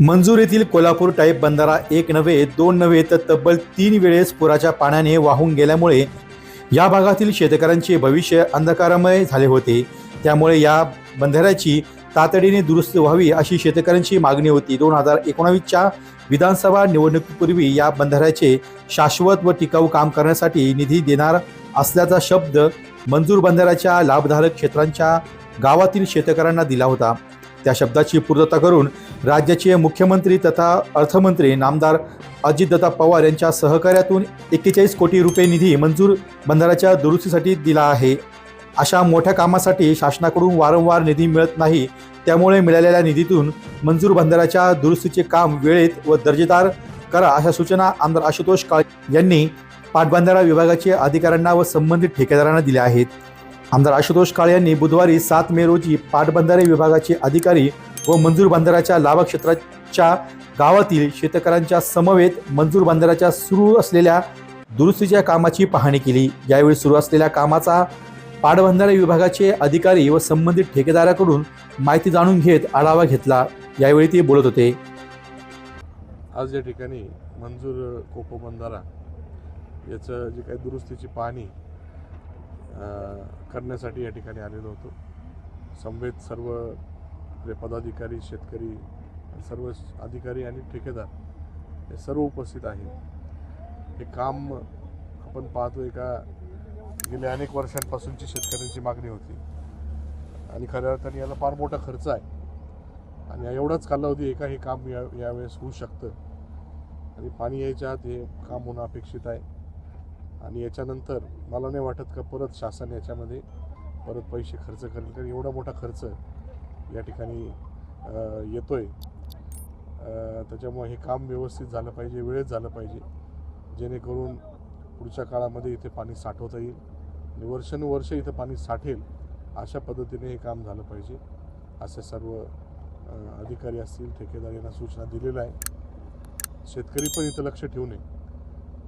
मंजूर येथील कोल्हापूर टाईप बंधारा एक नव्हे दोन नव्हे तर तब्बल तीन वेळेस पुराच्या पाण्याने वाहून गेल्यामुळे या भागातील शेतकऱ्यांचे भविष्य अंधकारमय झाले होते. त्यामुळे या बंधाऱ्याची तातडीने दुरुस्त व्हावी अशी शेतकऱ्यांची मागणी होती. दोन हजार एकोणावीसच्या विधानसभा निवडणुकीपूर्वी या बंधाऱ्याचे शाश्वत व टिकाऊ काम करण्यासाठी निधी देणार असल्याचा शब्द मंजूर बंधाऱ्याच्या लाभधारक क्षेत्रांच्या गावातील शेतकऱ्यांना दिला होता. त्या शब्दाची पूर्तता करून राज्याचे मुख्यमंत्री तथा अर्थमंत्री नामदार अजितदत्ता पवार यांच्या सहकार्यातून एक्केचाळीस कोटी रुपये निधी मंजूर बंधाऱ्याच्या दुरुस्तीसाठी दिला आहे. अशा मोठ्या कामासाठी शासनाकडून वारंवार निधी मिळत नाही त्यामुळे मिळालेल्या निधीतून मंजूर बंधाऱ्याच्या दुरुस्तीचे काम वेळेत व दर्जेदार करा अशा सूचना आमदार आशुतोष काळे यांनी पाटबंधारा विभागाचे अधिकाऱ्यांना व संबंधित ठेकेदारांना दिल्या आहेत. आमदार आशुतोष काळे यांनी बुधवारी सात मे रोजी पाटबंधारे विभागाचे अधिकारी व मंजूर बंधाऱ्याच्या लाभक्षेत्राच्या गावातील शेतकऱ्यांच्या समवेत मंजूर बंधाऱ्याच्या सुरू असलेल्या दुरुस्तीच्या कामाची पाहणी केली. यावेळी सुरू असलेल्या कामाचा पाटबंधारे विभागाचे अधिकारी व संबंधित ठेकेदाराकडून माहिती जाणून घेत आढावा घेतला. यावेळी ते बोलत होते. आज या ठिकाणी मंजूर कोको बंधारा याचं जे काही दुरुस्तीची पाहणी करण्यासाठी या ठिकाणी आलेलो होतो. समवेत सर्व आपले पदाधिकारी शेतकरी सर्व अधिकारी आणि ठेकेदार हे सर्व उपस्थित आहेत. हे काम आपण पाहतोय का गेल्या अनेक वर्षांपासूनची शेतकऱ्यांची मागणी होती. आणि खऱ्या अर्थाने याला फार मोठा खर्च आहे. आणि एवढाच कालावधी एका हे काम या यावेळेस होऊ शकतं. आणि पाणी यायच्या आत हे काम होणं अपेक्षित आहे. आणि याच्यानंतर मला नाही वाटत का परत शासन याच्यामध्ये परत पैसे खर्च करेल. कारण एवढा मोठा खर्च या ठिकाणी येतो आहे त्याच्यामुळे हे काम व्यवस्थित झालं पाहिजे वेळेत झालं पाहिजे. जेणेकरून पुढच्या काळामध्ये इथे पाणी साठवता येईल. आणि वर्षानुवर्ष इथं पाणी साठेल अशा पद्धतीने हे काम झालं पाहिजे. असे सर्व अधिकारी असतील ठेकेदार यांना सूचना दिलेल्या आहे शेतकरी पण इथं लक्ष ठेवू नये.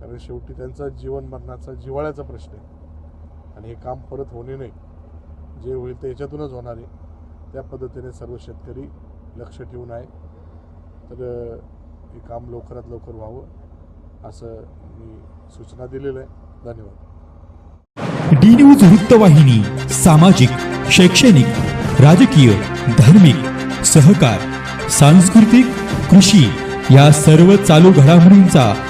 कारण शेवटी त्यांचा जीवन मरणाचा जिवाळ्याचा प्रश्न आहे. आणि हे काम परत होणे नाही. जे होईल ते याच्यातूनच होणार आहे. त्या पद्धतीने सर्व शेतकरी लक्ष ठेवून आहे. तर हे काम लवकरात लवकर व्हावं असं मी सूचना दिलेलं आहे धन्यवाद. डी न्यूज वृत्तवाहिनी सामाजिक शैक्षणिक राजकीय धार्मिक सहकार सांस्कृतिक कृषी या सर्व चालू घडामोडींचा